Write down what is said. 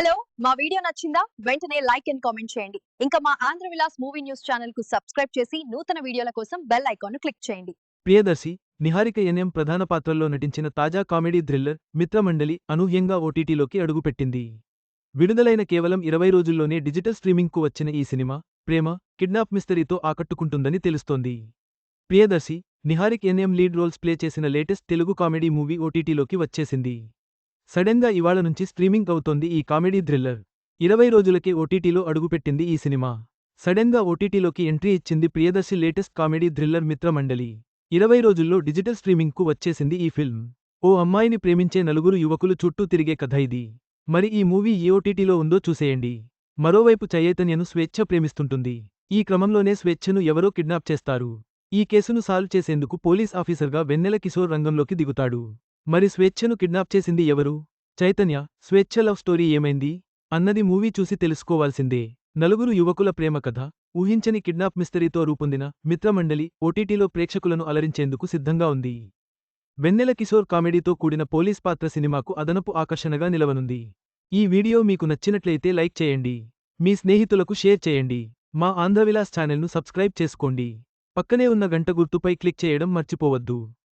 Hello మా video నచ్చిందా? వెంటనే లైక్ అండ్ కామెంట్ చేయండి. ఇంకా మా ఆంధ్ర విలాస్ మూవీ న్యూస్ ఛానల్కు సబ్స్క్రైబ్ చేసి నూతన వీడియోల కోసం బెల్ ఐకాన్ క్లిక్ చేయండి. ప్రియదర్శి నిహారిక ఎన్ఎం ప్రధాన పాత్రల్లో నటించిన తాజా కామెడీ థ్రిల్లర్ మిత్రమండలి అనూహ్యంగా ఓటీటీలోకి అడుగుపెట్టింది. విడుదలైన కేవలం ఇరవై రోజుల్లోనే డిజిటల్ స్ట్రీమింగ్కు వచ్చిన ఈ సినిమా ప్రేమ కిడ్నాప్ మిస్టరీతో ఆకట్టుకుంటుందని తెలుస్తోంది. Priyadarshi Niharika NM lead roles play చేసిన లేటెస్ట్ తెలుగు కామెడీ మూవీ ఓటీటీలోకి వచ్చేసింది. సడెన్గా ఇవాళ నుంచి స్ట్రీమింగ్ అవుతోంది ఈ కామెడీ థ్రిల్లర్. ఇరవై రోజులకే ఓటీటీలో అడుగుపెట్టింది ఈ సినిమా. సడెన్గా ఓటీటీలోకి ఎంట్రీ ఇచ్చింది Priyadarshi latest comedy thriller Mitra Mandali. ఇరవై రోజుల్లో డిజిటల్ స్ట్రీమింగ్కు వచ్చేసింది ఈ ఫిల్మ్. ఓ అమ్మాయిని ప్రేమించే నలుగురు యువకులు చుట్టూ తిరిగే కథ ఇది. మరి ఈ మూవీ ఏ ఓటీటీలో ఉందో చూసేయండి. మరోవైపు చైతన్యను స్వేచ్ఛ ప్రేమిస్తుంటుంది. ఈ క్రమంలోనే స్వేచ్ఛను ఎవరో కిడ్నాప్ చేస్తారు. ఈ కేసును సాల్వ్ చేసేందుకు పోలీస్ ఆఫీసర్గా వెన్నెల కిషోర్ రంగంలోకి దిగుతాడు. మరి స్వేచ్ఛను కిడ్నాప్ చేసింది ఎవరు? చైతన్య స్వేచ్ఛ లవ్ స్టోరీ ఏమైంది? అన్నది మూవీ చూసి తెలుసుకోవాల్సిందే. నలుగురు యువకుల ప్రేమ కథ ఊహించని కిడ్నాప్ మిస్టరీతో రూపొందిన మిత్రమండలి ఓటీటీలో ప్రేక్షకులను అలరించేందుకు సిద్ధంగా ఉంది. వెన్నెల కిషోర్ కామెడీతో కూడిన పోలీస్ పాత్ర సినిమాకు అదనపు ఆకర్షణగా నిలవనుంది. ఈ వీడియో మీకు నచ్చినట్లయితే లైక్ చేయండి. మీ స్నేహితులకు షేర్ చేయండి. మా ఆంధ్రవిలాస్ ఛానల్ను సబ్స్క్రైబ్ చేసుకోండి. పక్కనే ఉన్న గంట గుర్తుపై క్లిక్ చేయడం మర్చిపోవద్దు.